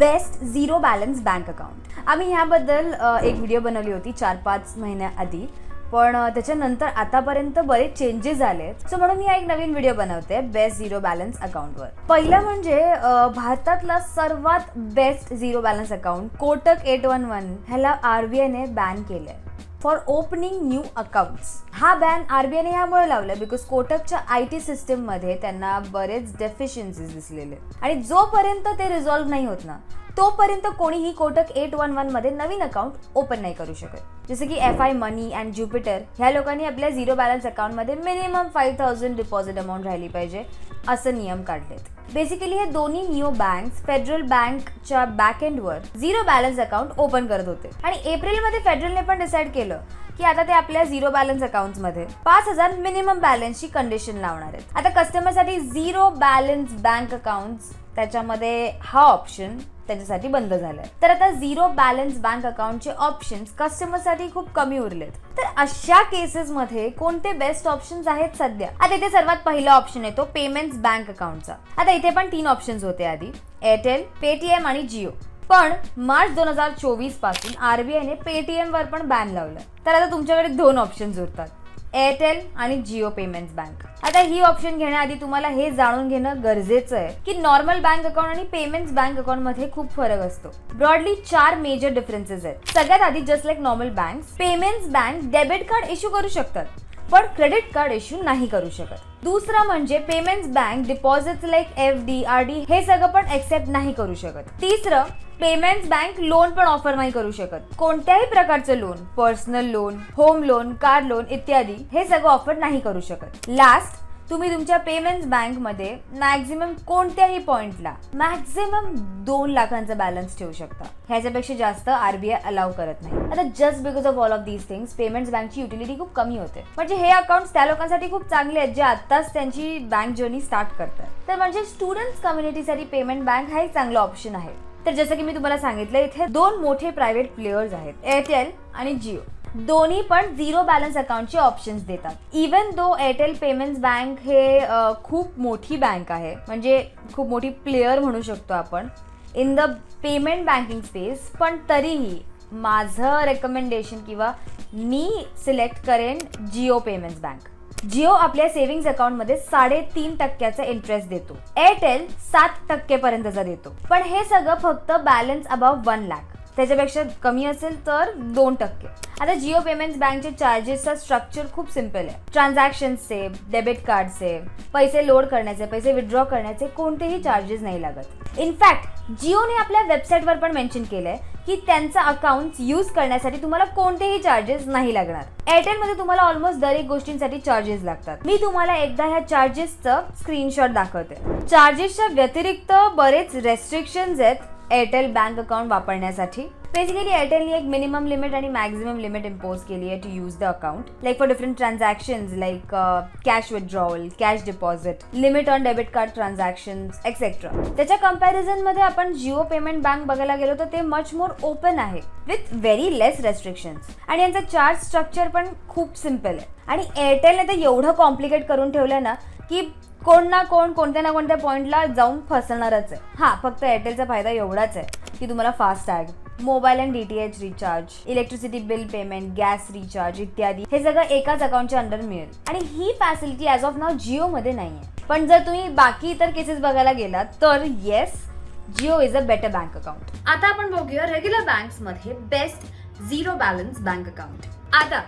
Best zero balance bank account. आम्ही ह्याबद्दल एक व्हिडिओ बनवली होती चार पाच महिन्याआधी पण त्याच्यानंतर आतापर्यंत बरेच चेंजेस झाले सो म्हणून मी हा एक नवीन व्हिडिओ बनवते बेस्ट झिरो बॅलन्स अकाउंटवर. पहिलं म्हणजे भारतातला सर्वात best zero balance account Kotak eight one one ह्याला आर बी आयने बॅन केलंय. फॉर ओपनिंग न्यू अकाउंट्स हा बॅन आरबीआयने यामुळे लावला बिकॉज कोटकच्या आय टी सिस्टीममध्ये त्यांना बरेच डेफिशियन्सीज दिसलेले आणि जोपर्यंत ते रिझॉल्व्ह नाही होत ना तोपर्यंत कोणीही कोटक एट वन वनमध्ये नवीन अकाउंट ओपन नाही करू शकत. जसं की F I money and Jupiter ह्या लोकांनी आपल्या झिरो बॅलन्स अकाउंटमध्ये minimum five thousand deposit amount राहिली पाहिजे. असं नियम काढलेत. बेसिकली हे दोन्ही निओ बँक फेडरल बँकच्या बॅक एंडवर झिरो बॅलन्स अकाउंट ओपन करत होते. आणि एप्रिलमध्ये फेडरलने पण डिसाईड केलं की आता ते आपल्या झिरो बॅलन्स अकाउंटमध्ये पाच हजार मिनिमम बॅलन्सची कंडिशन लावणार आहेत. आता कस्टमरसाठी झिरो बॅलन्स बँक अकाउंट त्याच्यामध्ये हा ऑप्शन त्याच्यासाठी बंद झालंय. तर आता झिरो बॅलन्स बँक अकाउंटचे ऑप्शन्स कस्टमरसाठी खूप कमी उरलेत. तर अशा केसेसमध्ये कोणते बेस्ट ऑप्शन्स आहेत सध्या? आता इथे सर्वात पहिला ऑप्शन येतो पेमेंट्स बँक अकाउंटचा आता इथे पण तीन ऑप्शन्स होते आधी. एअरटेल पेटीएम आणि जिओ पण मार्च दोन हजार चोवीसपासून आरबीआयने पेटीएम वर पण बॅन लावलं तर आता तुमच्याकडे दोन ऑप्शन्स उरतात. एअरटेल आणि जिओ पेमेंट्स बँक. आता ही ऑप्शन घेण्याआधी तुम्हाला हे जाणून घेणं गरजेचं आहे की नॉर्मल बँक अकाउंट आणि पेमेंट्स बँक अकाउंटमध्ये खूप फरक असतो. ब्रॉडली चार मेजर डिफरन्सेस आहेत. सगळ्यात आधी just like normal bank payments bank debit card issue करू शकतात पण क्रेडिट कार्ड इश्यू नाही करू शकत. दुसरं म्हणजे payments bank deposit like F D R D हे सगळं पण एक्सेप्ट नाही करू शकत. तिसरं पेमेंट्स बँक लोन पण ऑफर नाही करू शकत. कोणत्याही प्रकारचं loan personal loan home loan car loan इत्यादी हे सगळं ऑफर नाही करू शकत. लास्ट तुम्ही तुमच्या पेमेंट्स बँकमध्ये मॅक्झिमम कोणत्याही पॉइंटला मॅक्झिमम दोन लाखांचा बॅलन्स ठेवू शकता. ह्याच्यापेक्षा जास्त आरबीआय अलाव करत नाही. आता just because of all of these things payments बँकची युटिलिटी खूप कमी होते. म्हणजे हे अकाउंट त्या लोकांसाठी खूप चांगले आहेत जे आत्ताच त्यांची बँक जर्नी स्टार्ट करतात. तर म्हणजे स्टुडंट्स कम्युनिटीसाठी पेमेंट बँक हा एक चांगला ऑप्शन आहे. तर जसं की मी तुम्हाला सांगितलं इथे दोन मोठे प्रायव्हेट प्लेयर्स आहेत एअरटेल आणि जिओ दोन्ही पण झिरो बॅलन्स अकाउंटचे ऑप्शन्स देतात. Even though Airtel payments bank हे खूप मोठी बँक आहे म्हणजे खूप मोठी प्लेयर म्हणू शकतो आपण in the payment banking space पण तरीही माझं रेकमेंडेशन किंवा मी सिलेक्ट करेन जिओ पेमेंट्स बँक जिओ आपल्या सेव्हिंग्ज अकाउंटमध्ये साडेतीन टक्क्याचा इंटरेस्ट देतो. एअरटेल सात टक्केपर्यंतचा देतो. पण हे सगळं फक्त बॅलन्स अबाव वन लॅक त्याच्यापेक्षा कमी असेल तर दोन टक्के. आता जिओ पेमेंट्स बँकचे चार्जेसचा स्ट्रक्चर खूप सिंपल आहे. ट्रान्झॅक्शन्सचे डेबिट कार्डचे पैसे लोड करण्याचे पैसे विथड्रॉ करण्याचे कोणतेही चार्जेस नाही लागत. इनफॅक्ट जिओने आपल्या वेबसाईटवर पण मेन्शन केलंय की त्यांचा अकाउंट यूज करण्यासाठी तुम्हाला कोणतेही चार्जेस नाही लागणार. एअरटेलमध्ये तुम्हाला ऑलमोस्ट दर एक गोष्टींसाठी चार्जेस लागतात. मी तुम्हाला एकदा ह्या चार्जेसचं स्क्रीनशॉट दाखवते. चार्जेसच्या व्यतिरिक्त बरेच रेस्ट्रिक्शन्स आहेत. एअरटेल बँक अकाउंट वापरण्यासाठी. बेसिकली एअरटेलने एक मिनिमम लिमिट आणि मॅक्झिमम लिमिट इम्पोज केली आहे to use the account like for different transaction like cash withdrawal cash deposit limit on debit card transaction etcetera त्याच्या कंपॅरिझनमध्ये आपण जिओ पेमेंट बँक बघायला गेलो तर ते मच मोर ओपन आहे विथ व्हेरी लेस रेस्ट्रिक्शन आणि यांचं चार्ज स्ट्रक्चर पण खूप सिंपल आहे. आणि एअरटेलने तर एवढं कॉम्प्लिकेट करून ठेवलं ना की कोण ना कोण कोणत्या ना कोणत्या पॉईंटला जाऊन फसणारच आहे. हा फक्त एअरटेलचा फायदा एवढाच आहे की तुम्हाला FASTag mobile and D T H recharge electricity bill payment gas recharge इत्यादी हे सगळं एकाच अकाउंटच्या अंडर मिळेल. आणि ही फॅसिलिटी ॲज ऑफ नाव जिओमध्ये नाही आहे पण जर तुम्ही बाकी इतर केसेस बघायला गेलात तर yes Jio is a better bank account आता आपण बघूया रेग्युलर बँक्समध्ये best zero balance bank account आता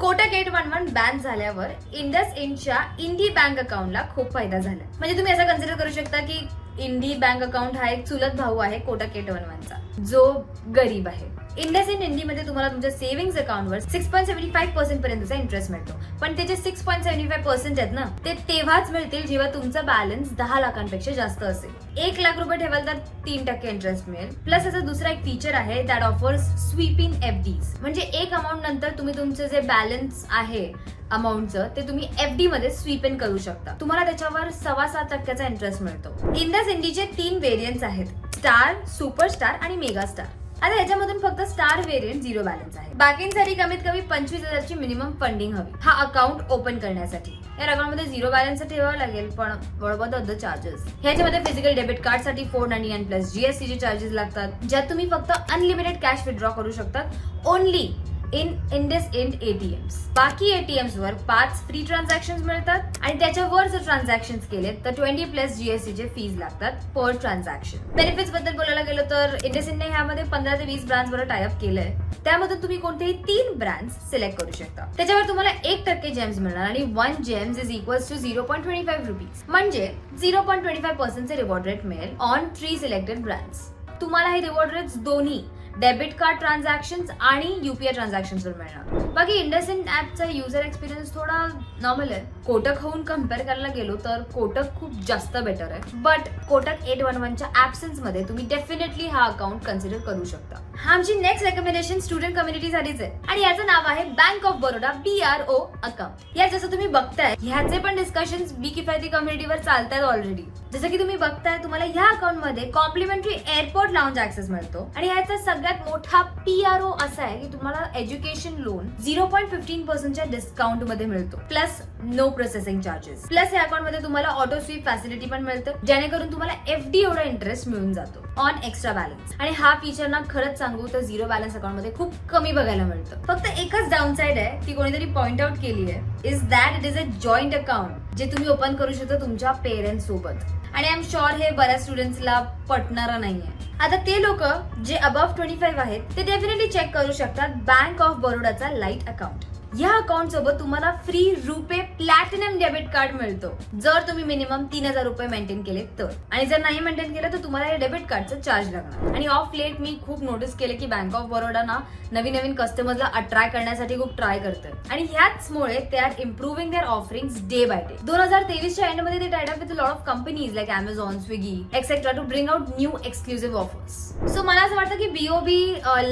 Kotak eight one one ban झाल्यावर इंडस इंडच्या इंडी बँक अकाउंटला खूप फायदा झाला. म्हणजे तुम्ही असं कन्सिडर करू शकता की इंडी बँक अकाउंट हा एक चुलत भाऊ आहे कोटक एट वन वनचा. जो गरीब आहे. इंडस इंडमध्ये तुम्हाला तुमच्या सेव्हिंग्स अकाउंटवर six point seventy five percent पर्यंतचा इंटरेस्ट मिळतो. पण ते जे six point seventy five percent आहेत ना ते तेव्हाच मिळतील जेव्हा तुमचा बॅलन्स दहा लाखांपेक्षा जास्त असेल. एक लाख रुपये ठेवाल तर तीन टक्के इंटरेस्ट मिळेल. प्लस याचा दुसरा एक फीचर आहे that offers sweeping FDs म्हणजे एक अमाऊंट नंतर तुम्ही तुमचं जे बॅलन्स आहे अमाऊंटचं ते तुम्ही एफ डी मध्ये स्वीप इन करू शकता. तुम्हाला त्याच्यावर सव्वा सात टक्क्याचा इंटरेस्ट मिळतो. इंडस इंडीचे तीन व्हेरियंट्स आहेत. स्टार सुपरस्टार आणि मेगा स्टार. आता याच्यामधून फक्त स्टार व्हेरियंट झिरो बॅलन्स आहे. बाकींसाठी कमीत कमी पंचवीस हजारची मिनिमम फंडिंग हवी. हा अकाउंट ओपन करण्यासाठी. या अकाउंटमध्ये झिरो बॅलन्स ठेवावं लागेल पण बरोबर द चार्जेस ह्याच्यामध्ये फिजिकल डेबिट कार्डसाठी फोर नाईन्टी नाईन प्लस जीएसटीचे चार्जेस लागतात ज्यात तुम्ही फक्त अनलिमिटेड कॅश विथड्रॉ करू शकतात only in IndusInd ATMs बाकी एटीएम्स वर पाच फ्री ट्रान्झॅक्शन मिळतात आणि त्याच्यावर जर ट्रान्झॅक्शन केले तर ट्वेंटी प्लस जीएसटी चे फीज लागतात पर ट्रान्झॅक्शन बेनिफिट्सबद्दल बोलायला गेलो तर इंडस इंडने ह्यामध्ये पंधरा ते वीस ब्रँड वर टायअप केलंय. त्यामधून तुम्ही कोणतेही तीन ब्रँड सिलेक्ट करू शकता. त्याच्यावर तुम्हाला एक टक्के जेम्स मिळणार आणि one gems is equal to zero point twenty five rupees म्हणजे झिरो पॉईंट ट्वेंटी फाईव्ह पर्सेंटचे रिवॉर्ड रेट मिळेल ऑन थ्री सिलेक्टेड ब्रँड्स तुम्हाला हे रिवॉर्ड रेट्स दोन्ही डेबिट कार्ड ट्रान्झॅक्शन आणि युपीआय ट्रान्झॅक्शनवर मिळणार. बाकी इंडसइंड ऍपचा युजर एक्सपिरियन्स थोडा नॉर्मल आहे. कोटक होऊन कंपेअर करायला गेलो तर कोटक खूप जास्त बेटर आहे. बट कोटक एट वन वनच्या ऍबसेन्समध्ये तुम्ही डेफिनेटली हा अकाउंट कन्सिडर करू शकता. आमची नेक्स्ट रेकमेंडेशन स्टुडंट कम्युनिटीसाठीच आहे. आणि याचं नाव आहे bank of Baroda B R O account या जसं तुम्ही बघताय ह्याचे पण डिस्कशन बी किफायती कम्युनिटीवर चालतात ऑलरेडी जसं की तुम्ही बघताय तुम्हाला ह्या अकाउंटमध्ये कॉम्प्लिमेंटरी एअरपोर्ट लाउंज ऍक्सेस मिळतो. आणि ह्याचा सगळ्यात मोठा पी आर ओ असा आहे की तुम्हाला education loan zero point fifteen पर्सेंटच्या डिस्काउंटमध्ये मिळतो. Plus no processing charges plus या अकाउंटमध्ये तुम्हाला ऑटो स्वीप फॅसिलिटी पण मिळतं जेणेकरून तुम्हाला एफ डी एवढा इंटरेस्ट मिळून जातो ऑन एक्स्ट्रा बॅलन्स आणि हा फीचर ना खरंच सांगू तर झिरो बॅलन्स अकाउंटमध्ये खूप कमी बघायला मिळतं. फक्त एकच डाऊन साइड आहे ती कोणीतरी पॉइंट आउट केली आहे is that it is a joint account जे तुम्ही ओपन करू शकता तुमच्या पेरेंट्स सोबत. आणि आय एम शुअर हे बऱ्याच स्टुडंट्सला पटणार नाहीये. आता ते लोक जे अबव्ह ट्वेंटी फाईव्ह आहेत ते डेफिनेटली चेक करू शकतात बँक ऑफ बरोडाचा लाइट अकाउंट या अकाउंट सोबत तुम्हाला free RuPay platinum debit card मिळतो. जर तुम्ही मिनिमम तीन हजार रुपये मेंटेन केले तर. आणि जर नाही मेंटेन केलं तर तुम्हाला या डेबिट कार्डचा चार्ज लागणार. आणि ऑफ लेट मी खूप नोटीस केले की बँक ऑफ बरोडा ना नवीन नवीन कस्टमरला अट्रॅक्ट करण्यासाठी खूप ट्राय करतोय. आणि ह्याचमुळे ते are improving their offering day by day दोन हजार तेवीसच्या एंडमध्ये ते tied up with lot of companies like Amazon Swiggy etcetera to bring out new exclusive offers so मला असं वाटतं की बीओबी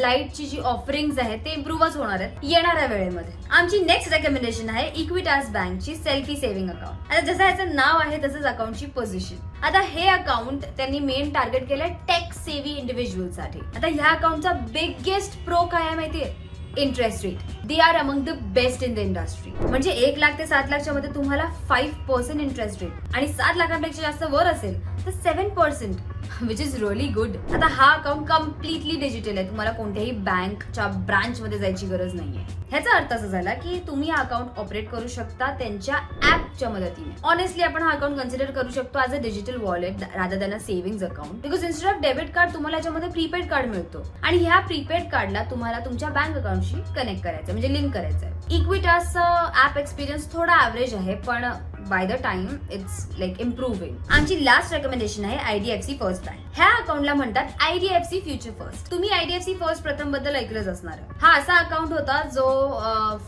लाईटची uh, जी ऑफरिंग्स आहेत ते इम्प्रूव्हच होणार आहेत येणाऱ्या वेळेमध्ये. आमची नेक्स्ट रेकमेंडेशन आहे इक्विटास बँकची सेल्फी सेव्हिंग अकाउंट आता जसं याचं नाव आहे तसंच अकाउंटची पोझिशन आता हे अकाउंट त्यांनी मेन टार्गेट केलंय टेक सेव्ही इंडिव्हिज्युअलसाठी. आता ह्या अकाउंटचा बिगेस्ट प्रो काय आहे माहितीये interest rate they are among the best in the industry म्हणजे एक लाख ते सात लाखच्या मध्ये तुम्हाला फाईव्ह पर्सेंट इंटरेस्ट रेट आणि सात लाखांपेक्षा जास्त वर असेल तर seven percent which is really good आता हा अकाउंट कम्प्लिटली डिजिटल आहे. तुम्हाला कोणत्याही बँकच्या ब्रांच मध्ये जायची गरज नाहीये. ह्याचा अर्थ असा झाला की तुम्ही हा अकाउंट ऑपरेट करू शकता त्यांच्या ऍपच्या मदतीने. ऑनेस्टली आपण हा अकाउंट कन्सिडर करू शकतो as a digital wallet rather than a saving account because instead of debit card तुम्हाला याच्यामध्ये प्रीपेड कार्ड मिळतो. आणि ह्या प्रीपेड कार्डला तुम्हाला तुमच्या बँक अकाउंटशी कनेक्ट करायचं म्हणजे लिंक करायचं आहे इक्विटासचं ऍप एक्सपिरियन्स थोडा ऍव्हरेज आहे पण by the time it's like improving आमची लास्ट रेकमेंडेशन आहे आयडीएफसी फर्स्ट बँक ह्या अकाउंटला म्हणतात आयडीएफसी फ्युचर फर्स्ट तुम्ही आयडीएफसी फर्स्ट प्रथमबद्दल ऐकलंच असणार हा असा अकाउंट होता जो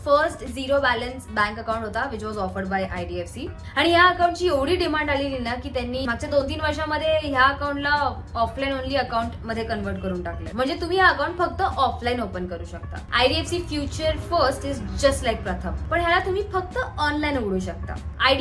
first zero balance bank account होता which was offered by IDFC आणि या अकाउंटची एवढी डिमांड आलेली ना की त्यांनी मागच्या दोन तीन वर्षामध्ये ह्या अकाउंटला ऑफलाईन ओनली अकाउंटमध्ये कन्वर्ट करून टाकलं म्हणजे तुम्ही हा अकाउंट फक्त ऑफलाईन ओपन करू शकता. IDFC future first is just like Pratham. पण ह्याला तुम्ही फक्त ऑनलाईन उघडू शकता.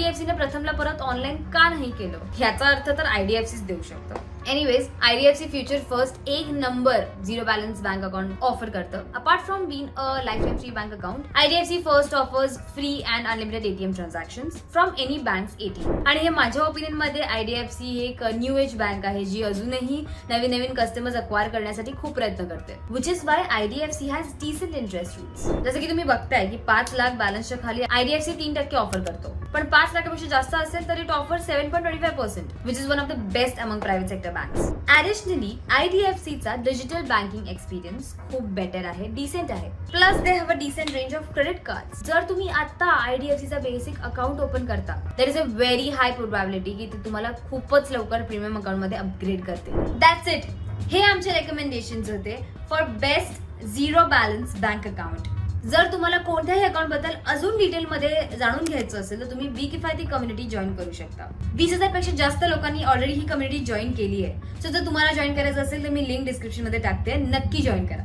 आयडीएफसीने प्रथमला परत ऑनलाईन का नाही केलं? ह्याचा अर्थ तर आयडीएफसीच देऊ शकतं. एनिवेज आयडीएफसी फ्युचर फर्स्ट एक number zero balance bank account offer करतं. Apart from being a lifetime free bank account IDFC first offers free and unlimited ATM transaction from any bank ATM आणि हे माझ्या ओपिनियनमध्ये आयडीएफसी सी एक new age bank आहे जी अजूनही नवीन नवीन कस्टमर्स अक्वायर करण्यासाठी खूप प्रयत्न करते. Which is why IDFC has decent interest rates जसं की तुम्ही बघताय की पाच लाख बॅलन्सच्या खाली आयडीएफसी तीन टक्के ऑफर करतो. पण पाच लाखापेक्षा जास्त असेल तर it offer seven point twenty five percent which is one of the best among private sector banks additionally आयडीएफसीचा digital banking experience खूप बेटर आहे डिसेंट आहे. Plus they have a decent range of credit card जर तुम्ही आता आयडीएफसीचा basic account open करता there is a very high probability की ते तुम्हाला खूपच लवकर प्रीमियम अकाउंटमध्ये अपग्रेड करते दॅट्स इट हे आमचे रेकमेंडेशन होते for best zero balance bank account जर तुम्हाला कोणत्याही अकाउंटबद्दल अजून डिटेलमध्ये जाणून घ्यायचं असेल तर तुम्ही बी किफायती कम्युनिटी जॉईन करू शकता. वीस हजारपेक्षा जास्त लोकांनी ऑलरेडी ही कम्युनिटी जॉईन केली आहे. सो जर तुम्हाला जॉईन करायचं असेल तर मी लिंक डिस्क्रिप्शनमध्ये टाकते. नक्की जॉईन करा.